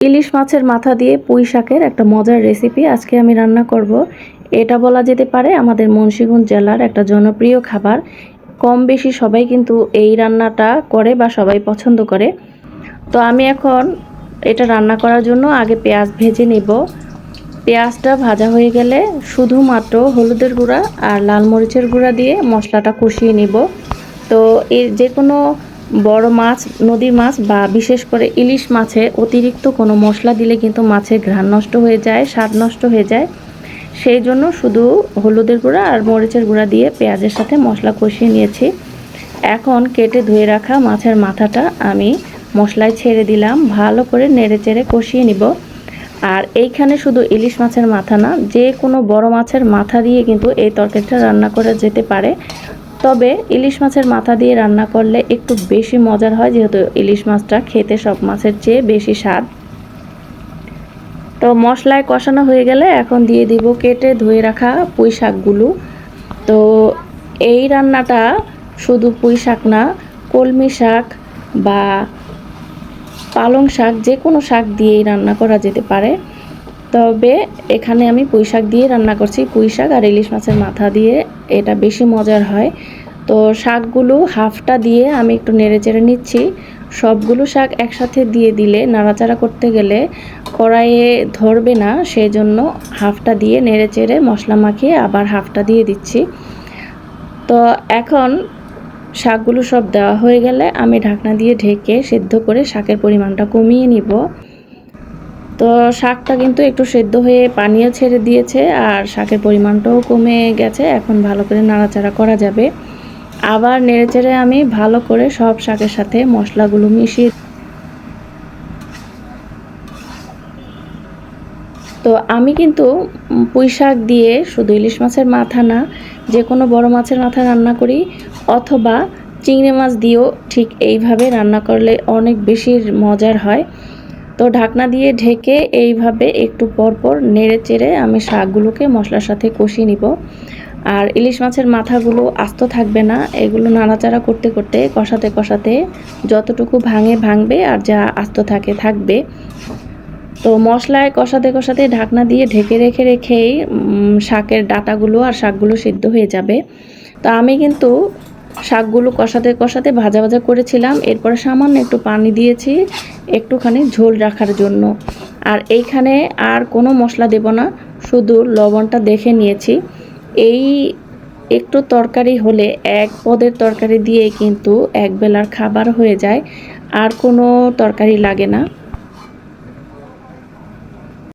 ইলিশ মাছের মাথা দিয়ে পুঁই শাকের একটা মজার রেসিপি আজকে আমি রান্না করব। এটা বলা যেতে পারে আমাদের মুন্সিগঞ্জ জেলার একটা জনপ্রিয় খাবার। কম বেশি সবাই কিন্তু এই রান্নাটা করে বা সবাই পছন্দ করে। তো আমি এখন এটা রান্না করার জন্য আগে পেঁয়াজ ভেজে নেব। পেঁয়াজটা ভাজা হয়ে গেলে শুধুমাত্র হলুদের গুঁড়া আর লাল মরিচের গুঁড়া দিয়ে মশলাটা কষিয়ে নেব। তো এর যে কোনো বড় মাছ, নদীর মাছ বা বিশেষ করে ইলিশ মাছে অতিরিক্ত কোনো মশলা দিলে কিন্তু মাছের ঘ্রাণ নষ্ট হয়ে যায়, স্বাদ নষ্ট হয়ে যায়। সেই জন্য শুধু হলুদের গুঁড়া আর মরিচের গুঁড়া দিয়ে পেঁয়াজের সাথে মশলা কষিয়ে নিয়েছি। এখন কেটে ধুয়ে রাখা মাছের মাথাটা আমি মশলায় ছেড়ে দিলাম, ভালো করে নেড়ে চেড়ে কষিয়ে নিব। আর এইখানে শুধু ইলিশ মাছের মাথা না, যে কোনো বড় মাছের মাথা দিয়ে কিন্তু এই তরকারিটা রান্না করা যেতে পারে। তবে ইলিশ মাছের মাথা দিয়ে রান্না করলে একটু বেশি মজার হয়, যেহেতু ইলিশ মাছটা খেতে সব মাছের চেয়ে বেশি স্বাদ। তো মশলায় কষানো হয়ে গেলে এখন দিয়ে দিব কেটে ধুয়ে রাখা পুঁই শাকগুলো। তো এই রান্নাটা শুধু পুঁই শাক না, কলমি শাক বা পালং শাক, যে কোনো শাক দিয়েই রান্না করা যেতে পারে। তবে এখানে আমি পুঁই শাক দিয়ে রান্না করছি। পুঁই শাক আর ইলিশ মাছের মাথা দিয়ে এটা বেশি মজার হয়। তো শাকগুলো হাফটা দিয়ে আমি একটু নেড়ে চেড়ে নিচ্ছি। সবগুলো শাক একসাথে দিয়ে দিলে, নাড়াচাড়া করতে গেলে কড়াইয়ে ধরবে না সেই জন্য হাফটা দিয়ে নেড়ে চেড়ে মশলা মাখিয়ে আবার হাফটা দিয়ে দিচ্ছি। তো এখন শাকগুলো সব দেওয়া হয়ে গেলে আমি ঢাকনা দিয়ে ঢেকে সেদ্ধ করে শাকের পরিমাণটা কমিয়ে নিব। তো শাকটা কিন্তু একটু সেদ্ধ হয়ে পানিও ছেড়ে দিয়েছে আর শাকের পরিমাণটাও কমে গেছে। এখন ভালো করে নাড়াচাড়া করা যাবে। আবার নেড়েচেড়ে আমি ভালো করে সব শাকের সাথে মশলাগুলো মিশিয়ে তো আমি কিন্তু পুঁই শাক দিয়ে শুধু ইলিশ মাছের মাথা না যে কোনো বড় মাছের মাথা রান্না করি অথবা চিংড়ি মাছ দিয়েও ঠিক এইভাবে রান্না করলে অনেক বেশি মজার হয়। তো ঢাকনা দিয়ে ঢেকে এইভাবে একটু পরপর নেড়ে চেড়ে আমি শাকগুলোকে মশলার সাথে কষিয়ে নিব। আর ইলিশ মাছের মাথাগুলো আস্ত থাকবে না, এগুলো নাড়াচাড়া করতে করতে কষাতে কষাতে যতটুকু ভাঙে ভাঙবে আর যা আস্ত থাকে থাকবে। তো মশলায় কষাতে কষাতে ঢাকনা দিয়ে ঢেকে রেখে রেখেই শাকের ডাটাগুলো আর শাকগুলো সিদ্ধ হয়ে যাবে। তো আমি কিন্তু শাকগুলো কষাতে কষাতে ভাজা ভাজা করেছিলাম। এরপরে সামান্য একটু পানি দিয়েছি, একটুখানি ঝোল রাখার জন্য। আর এইখানে আর কোনো মশলা দেব না, শুধু লবণটা দেখে নিয়েছি। এই একটু তরকারি হলে এক পদের তরকারি দিয়ে কিন্তু এক বেলার খাবার হয়ে যায়, আর কোনো তরকারি লাগে না।